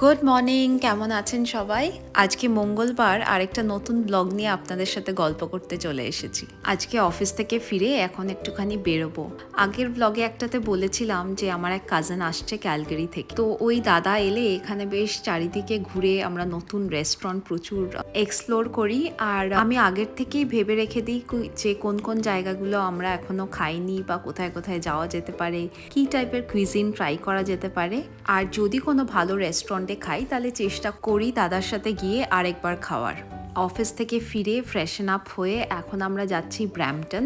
Good morning কেমন আছেন সবাই? আজকে মঙ্গলবার আরেকটা নতুন ব্লগ নিয়ে আপনাদের সাথে গল্প করতে চলে এসেছি। আজকে অফিস থেকে ফিরে এখন একটুখানি বেরোবো। আগের ব্লগে একটাতে বলেছিলাম যে, আমার এক কাজিন আসছে ক্যালগারি থেকে। তো ওই দাদা এলে এখানে বেশ চারিদিকে ঘুরে আমরা নতুন রেস্টুরেন্ট প্রচুর এক্সপ্লোর করি। আর আমি আগের থেকেই ভেবে রেখে দিই যে কোন কোন জায়গাগুলো আমরা এখনও খাইনি বা কোথায় কোথায় যাওয়া যেতে পারে, কি টাইপের কুইজিন ট্রাই করা যেতে পারে। আর যদি কোনো ভালো রেস্টুরেন্টে খাই, তাহলে চেষ্টা করি দাদার সাথে গিয়ে আরেকবার খাওয়ার। অফিস থেকে ফিরে ফ্রেশন আপ হয়ে এখন আমরা যাচ্ছি ব্র্যাম্পটন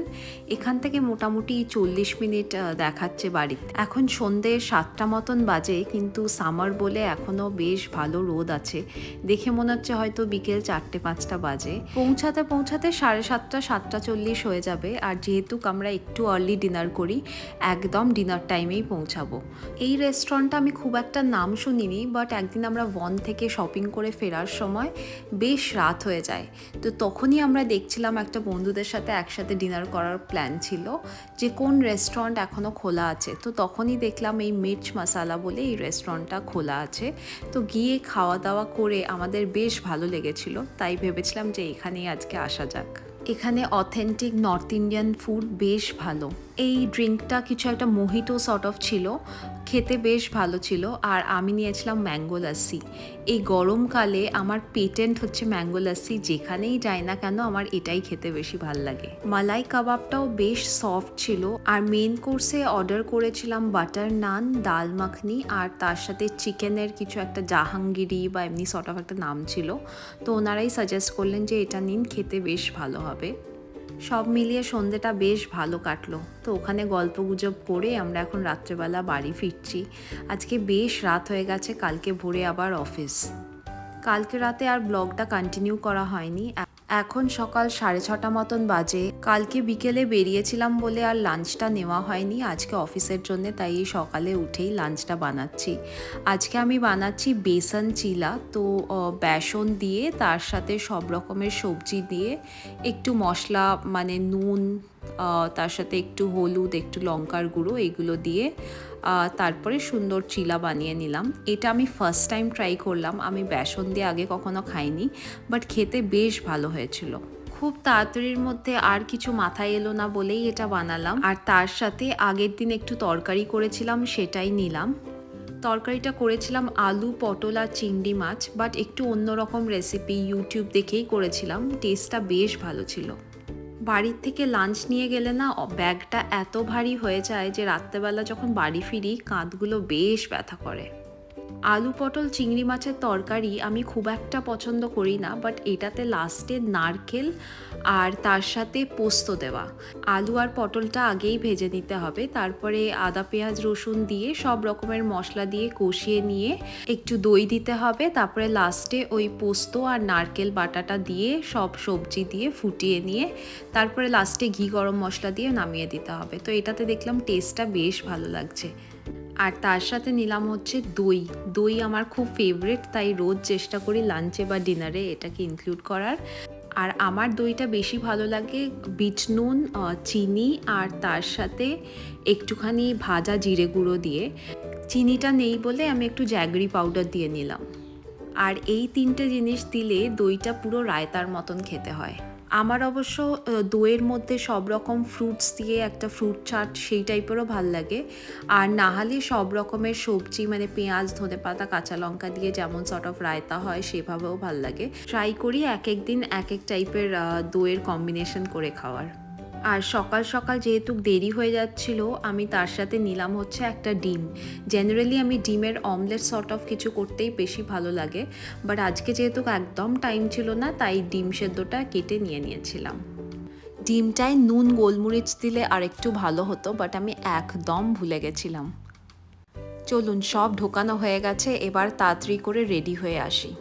এখান থেকে মোটামুটি চল্লিশ মিনিট দেখাচ্ছে বাড়ি। এখন সন্ধে সাতটা মতন বাজে, কিন্তু সামার বলে এখনও বেশ ভালো রোদ আছে। দেখে মনে হচ্ছে হয়তো বিকেল চারটে পাঁচটা বাজে। পৌঁছাতে পৌঁছাতে সাড়ে সাতটা সাতটা চল্লিশ হয়ে যাবে। আর যেহেতু আমরা একটু আর্লি ডিনার করি, একদম ডিনার টাইমেই পৌঁছাবো। এই রেস্টুরেন্টটা আমি খুব একটা নাম শুনিনি বাট একদিন আমরা ওয়ান থেকে শপিং করে ফেরার সময় বেশ রাত হয়ে যায়। তো তখনই আমরা দেখছিলাম একটা বন্ধুদের সাথে একসাথে ডিনার করার প্ল্যান ছিল যে কোন রেস্টুরেন্ট এখনও খোলা আছে। তো তখনই দেখলাম এই মির্চ মশালা বলে এই রেস্টুরেন্টটা খোলা আছে। তো গিয়ে খাওয়া দাওয়া করে আমাদের বেশ ভালো লেগেছিল। তাই ভেবেছিলাম যে এখানেই আজকে আসা যাক। এখানে অথেন্টিক নর্থ ইন্ডিয়ান ফুড বেশ ভালো। এই ড্রিঙ্কটা কিছু একটা মোহিটো সর্ট অফ ছিল, খেতে বেশ ভালো ছিল, আর আমি নিয়েছিলাম ম্যাঙ্গো লাস্সি এই গরমকালে আমার পেটেন্ট হচ্ছে ম্যাঙ্গো লাস্সি যেখানেই যাই না কেন আমার এটাই খেতে বেশি ভালো লাগে। মালাই কাবাবটাও বেশ সফট ছিল, আর মেন কোর্সে অর্ডার করেছিলাম বাটার নান ডাল মাখনি আর তার সাথে চিকেনের কিছু একটা জাহাঙ্গিরি বা এমনি সর্ট অফ একটা নাম ছিল। তো ওনারাই সাজেস্ট করলেন যে এটা নিন, খেতে বেশ ভালো হবে। সব মিলিয়ে সন্ধেটা বেশ ভালো কাটলো। তো ওখানে গল্প গুজব করে আমরা এখন রাত্রেবেলা বাড়ি ফিরছি। আজকে বেশ রাত হয়ে গেছে, কালকে ভোরে আবার অফিস। কালকে রাতে আর ব্লগটা কন্টিনিউ করা হয়নি। এখন সকাল সাড়ে ছটা মতন বাজে। কালকে বিকেলে বেরিয়েছিলাম বলে আর লাঞ্চটা নেওয়া হয়নি। আজকে অফিসের জন্য তাই এই সকালে উঠেই লাঞ্চটা বানাচ্ছি। আজকে আমি বানাচ্ছি বেসন চিলা। তো বেসন দিয়ে তার সাথে সব রকমের সবজি দিয়ে একটু মশলা মানে নুন তার সাথে একটু হলুদ, একটু লঙ্কার গুঁড়ো এগুলো দিয়ে তারপরে সুন্দর চিলা বানিয়ে নিলাম। এটা আমি ফার্স্ট টাইম ট্রাই করলাম। আমি বেসন দিয়ে আগে কখনো খাইনি বাট খেতে বেশ ভালো হয়েছিল। খুব তাড়াতাড়ির মধ্যে আর কিছু মাথায় এলো না বলেই এটা বানালাম। আর তার সাথে আগের দিন একটু তরকারি করেছিলাম, সেটাই নিলাম। তরকারিটা করেছিলাম আলু, পটল আর চিংড়ি মাছ বাট একটু অন্যরকম রেসিপি ইউটিউব দেখেই করেছিলাম। টেস্টটা বেশ ভালো ছিল। বাড়ির থেকে লাঞ্চ নিয়ে গেলে না ব্যাগটা এত ভারী হয়ে যায় যে রাত্রেবেলা যখন বাড়ি ফিরি, কাঁধগুলো বেশ ব্যথা করে। আলু পটল চিংড়ি মাছের তরকারি আমি খুব একটা পছন্দ করি না বাট এটাতে লাস্টে নারকেল আর তার সাথে পোস্ত দেওয়া। আলু আর পটলটা আগেই ভেজে নিতে হবে, তারপরে আদা, পেঁয়াজ, রসুন দিয়ে সব রকমের মশলা দিয়ে কষিয়ে নিয়ে একটু দই দিতে হবে, তারপরে লাস্টে ওই পোস্ত আর নারকেল বাটাটা দিয়ে সব সবজি দিয়ে ফুটিয়ে নিয়ে তারপরে লাস্টে ঘি গরম মশলা দিয়ে নামিয়ে দিতে হবে। তো এটাতে দেখলাম টেস্টটা বেশ ভালো লাগছে। আর তার সাথে নিলাম হচ্ছে দই। দই আমার খুব ফেভারিট তাই রোজ চেষ্টা করি লাঞ্চে বা ডিনারে এটাকে ইনক্লুড করার। আর আমার দইটা বেশি ভালো লাগে বিট নুন চিনি আর তার সাথে একটুখানি ভাজা জিরে গুঁড়ো দিয়ে। চিনিটা নেই বলে আমি একটু জ্যাগরি পাউডার দিয়ে নিলাম। আর এই তিনটে জিনিস দিলে দইটা পুরো রায়তার মতন খেতে হয়। আমার অবশ্য দইয়ের মধ্যে সব রকম ফ্রুটস দিয়ে একটা ফ্রুট চাট সেই টাইপেরও ভালো লাগে। আর না হলে সব রকমের সবজি মানে পেঁয়াজ ধনে পাতা কাঁচা লঙ্কা দিয়ে যেমন সর্ট অফ রায়তা হয়, সেভাবেও ভালো লাগে। ট্রাই করি এক এক দিন এক এক টাইপের দইয়ের কম্বিনেশন করে খাওয়ার। আর সকাল সকাল যেহেতু দেরি হয়ে যাচ্ছিল, আমি তার সাথে নিলাম হচ্ছে একটা ডিম। জেনারেলি আমি ডিমের অমলেট সর্ট অফ কিছু করতেই বেশি ভালো লাগে বাট আজকে যেহেতু একদম টাইম ছিল না, তাই ডিম সেদ্ধটা কেটে নিয়ে নিয়েছিলাম। ডিমটায় নুন, গোলমরিচ দিলে আরেকটু ভালো হতো বাট আমি একদম ভুলে গেছিলাম। চলুন, সব ঢোকানো হয়ে গেছে, এবার তাড়াতাড়ি করে রেডি হয়ে আসি।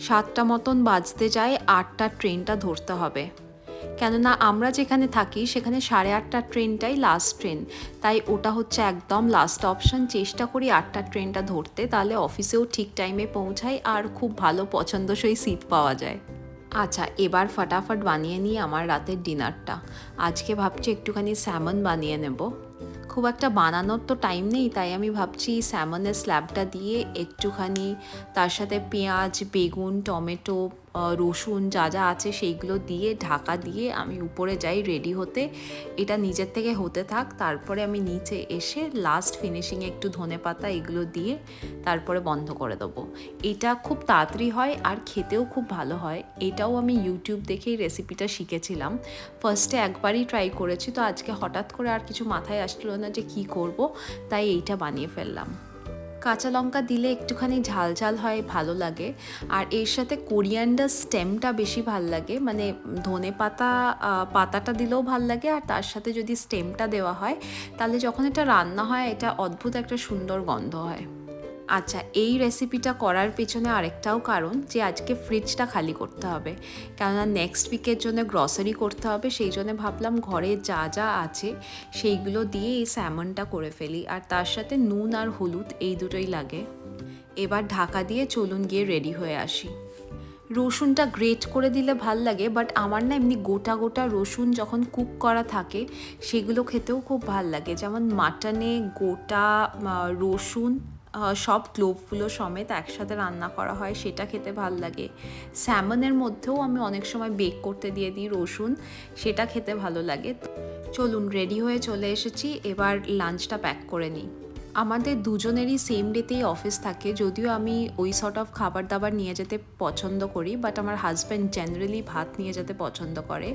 সাতটা মতন বাজতে যায়, আটটা ট্রেনটা ধরতে হবে। কেননা আমরা যেখানে থাকি, সেখানে সাড়ে আটটার ট্রেনটাই লাস্ট ট্রেন তাই ওটা হচ্ছে একদম লাস্ট অপশন চেষ্টা করি আটটার ট্রেনটা ধরতে, তাহলে অফিসেও ঠিক টাইমে পৌঁছাই আর খুব ভালো পছন্দসই সিট পাওয়া যায়। আচ্ছা এবার ফটাফট বানিয়ে নিই আমার রাতের ডিনারটা আজকে ভাবছি একটুখানি স্যামন বানিয়ে নেব। খুব একটা বানানোর তো টাইম নেই, তাই আমি ভাবছি স্যামনের স্ল্যাবটা দিয়ে একটুখানি তার সাথে পেঁয়াজ, বেগুন, টমেটো রসুন যা যা আছে সেইগুলো দিয়ে, ঢাকা দিয়ে আমি উপরে যাই রেডি হতে। এটা নিজের থেকে হতে থাক। তারপরে আমি নিচে এসে লাস্ট ফিনিশিংয়ে একটু ধনে পাতা এগুলো দিয়ে তারপরে বন্ধ করে দেবো। এটা খুব তাড়াতাড়ি হয় আর খেতেও খুব ভালো হয়। এটাও আমি ইউটিউব দেখেই রেসিপিটা শিখেছিলাম। ফার্স্টে একবারই ট্রাই করেছি। তো আজকে হঠাৎ করে আর কিছু মাথায় আসলো না যে কি করব, তাই এইটা বানিয়ে ফেললাম। কাঁচা লঙ্কা দিলে একটুখানি ঝাল ঝাল হয়, ভালো লাগে। আর এর সাথে কোরিয়ান্ডার স্টেমটা বেশি ভালো লাগে। মানে ধনে পাতা পাতাটা দিলেও ভালো লাগে আর তার সাথে যদি স্টেমটা দেওয়া হয়, তাহলে যখন এটা রান্না হয়, এটা অদ্ভুত একটা সুন্দর গন্ধ হয়। আচ্ছা এই রেসিপিটা করার পেছনে আরেকটাও কারণ যে আজকে ফ্রিজটা খালি করতে হবে। কেননা নেক্সট উইকের জন্য গ্রসারি করতে হবে, সেই জন্য ভাবলাম ঘরে যা যা আছে সেইগুলো দিয়ে এই স্যামনটা করে ফেলি। আর তার সাথে নুন আর হলুদ এই দুটোই লাগে। এবার ঢাকা দিয়ে চলুন গিয়ে রেডি হয়ে আসি। রসুনটা গ্রেট করে দিলে ভালো লাগে বাট আমার না এমনি গোটা গোটা রসুন যখন কুক করা থাকে, সেগুলো খেতেও খুব ভালো লাগে। যেমন মাটনে গোটা রসুন সব ক্লোভগুলো সমেত একসাথে রান্না করা হয়, সেটা খেতে ভালো লাগে। স্যামনের মধ্যেও আমি অনেক সময় বেক করতে দিয়ে দিই রসুন, সেটা খেতে ভালো লাগে। চলুন রেডি হয়ে চলে এসেছি। এবার লাঞ্চটা প্যাক করে নিই। আমাদের দুজনেরই সেম ডেতেই অফিস থাকে। যদিও আমি ওই সর্ট অফ খাবার দাবার নিয়ে যেতে পছন্দ করি বাট আমার হাজব্যান্ড জেনারেলি ভাত নিয়ে যেতে পছন্দ করে।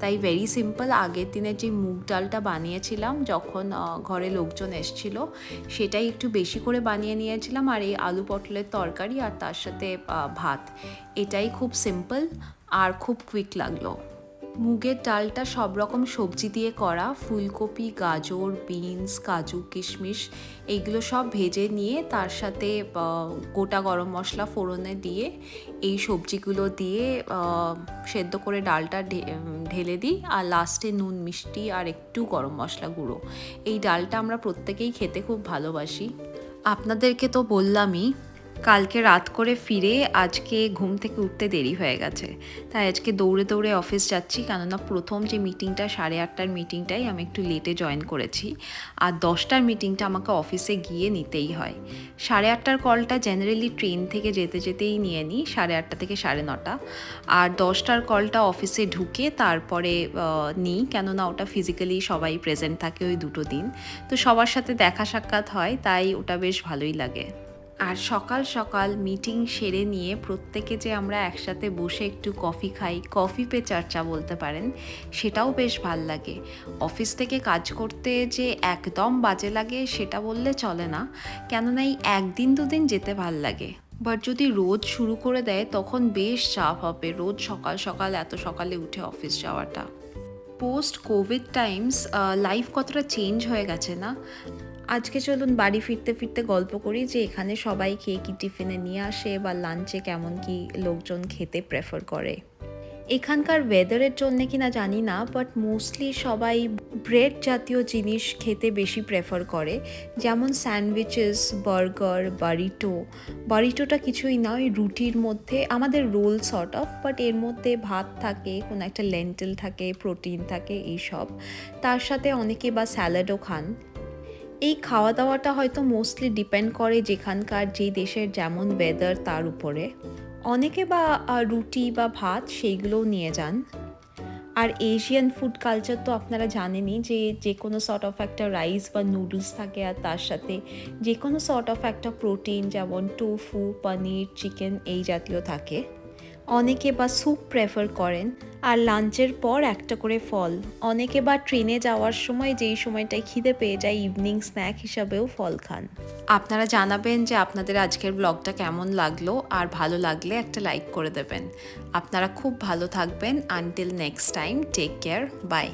তাই ভেরি সিম্পল আগের দিনের যে মুগ ডালটা বানিয়েছিলাম, যখন ঘরে লোকজন এসছিল, সেটাই একটু বেশি করে বানিয়ে নিয়েছিলাম, আর এই আলু পটলের তরকারি আর তার সাথে ভাত। এটাই খুব সিম্পল আর খুব কুইক লাগল। মুগের ডালটা সব রকম সবজি দিয়ে করা, ফুলকপি, গাজর, বিনস, কাজু, কিশমিশ, এইগুলো সব ভেজে নিয়ে তার সাথে গোটা গরম মশলা ফোড়নে দিয়ে এই সবজিগুলো দিয়ে সেদ্ধ করে ডালটা ঢেলে দিই। আর লাস্টে নুন, মিষ্টি আর একটু গরম মশলা গুঁড়ো। এই ডালটা আমরা প্রত্যেকেই খেতে খুব ভালোবাসি। আপনাদেরকে তো বললামই কালকে রাত করে ফিরে আজকে ঘুম থেকে উঠতে দেরি হয়ে গেছে। তাই আজকে দৌড়ে দৌড়ে অফিস যাচ্ছি, কেননা প্রথম যে মিটিংটা সাড়ে আটটার মিটিংটাই আমি একটু লেটে জয়েন করেছি। আর দশটার মিটিংটা আমাকে অফিসে গিয়ে নিতেই হয়। সাড়ে আটটার কলটা জেনারেলি ট্রেন থেকে যেতে যেতেই নিয়ে নিই, সাড়ে আটটা থেকে সাড়ে নটা। আর দশটার কলটা অফিসে ঢুকে তারপরে নিই, কেননা ওটা ফিজিক্যালি সবাই প্রেজেন্ট থাকে ওই দুটো দিন। তো সবার সাথে দেখা সাক্ষাৎ হয়, তাই ওটা বেশ ভালোই লাগে। আর সকাল সকাল মিটিং সেরে নিয়ে প্রত্যেকে যে আমরা একসাথে বসে একটু কফি খাই কফি পে চর্চা বলতে পারেন, সেটাও বেশ ভালো লাগে। অফিস থেকে কাজ করতে যে একদম বাজে লাগে সেটা বললে চলে না, কেননা এই একদিন দুদিন যেতে ভালো লাগে। বাট যদি রোজ শুরু করে দেয়, তখন বেশ চাপ হবে, রোজ সকাল সকাল এত সকালে উঠে অফিস যাওয়াটা। পোস্ট কোভিড টাইমস লাইফ কতটা চেঞ্জ হয়ে গেছে না? আজকে চলুন বাড়ি ফিরতে ফিরতে গল্প করি যে এখানে সবাই খেয়ে কি টিফিনে নিয়ে আসে বা লাঞ্চে কেমন কি লোকজন খেতে প্রেফার করে। এখানকার ওয়েদারের জন্য কি না জানি না বাট মোস্টলি সবাই ব্রেড জাতীয় জিনিস খেতে বেশি প্রেফার করে, যেমন স্যান্ডউইচেস বার্গার বারিটো বারিটোটা কিছুই না, ওই রুটির মধ্যে, আমাদের রোল সর্ট অফ বাট এর মধ্যে ভাত থাকে, কোনো একটা লেন্টেল থাকে প্রোটিন থাকে, এইসব। তার সাথে অনেকে বা স্যালাডও খান। এই খাওয়া দাওয়াটা হয়তো মোস্টলি ডিপেন্ড করে যেখানকার যে দেশের যেমন ওয়েদার তার উপরে। অনেকে বা রুটি বা ভাত সেইগুলোও নিয়ে যান। আর এশিয়ান ফুড কালচার তো আপনারা জানেনই যে যে কোনো সর্ট অফ একটা রাইস বা নুডলস থাকে আর তার সাথে যে কোনো সর্ট অফ একটা প্রোটিন যেমন টোফু পনির চিকেন এই জাতীয় থাকে। অনেকে বা স্যুপ প্রেফার করেন আর লাঞ্চের পর একটা করে ফল। অনেকে বা ট্রেনে যাওয়ার সময় যেই সময়টায় খিদে পেয়ে যায় ইভিনিং স্ন্যাক হিসাবেও ফল খান। আপনারা জানাবেন যে আপনাদের আজকের ব্লগটা কেমন লাগল আর ভালো লাগলে একটা লাইক করে দেবেন। আপনারা খুব ভালো থাকবেন। Until next time take care bye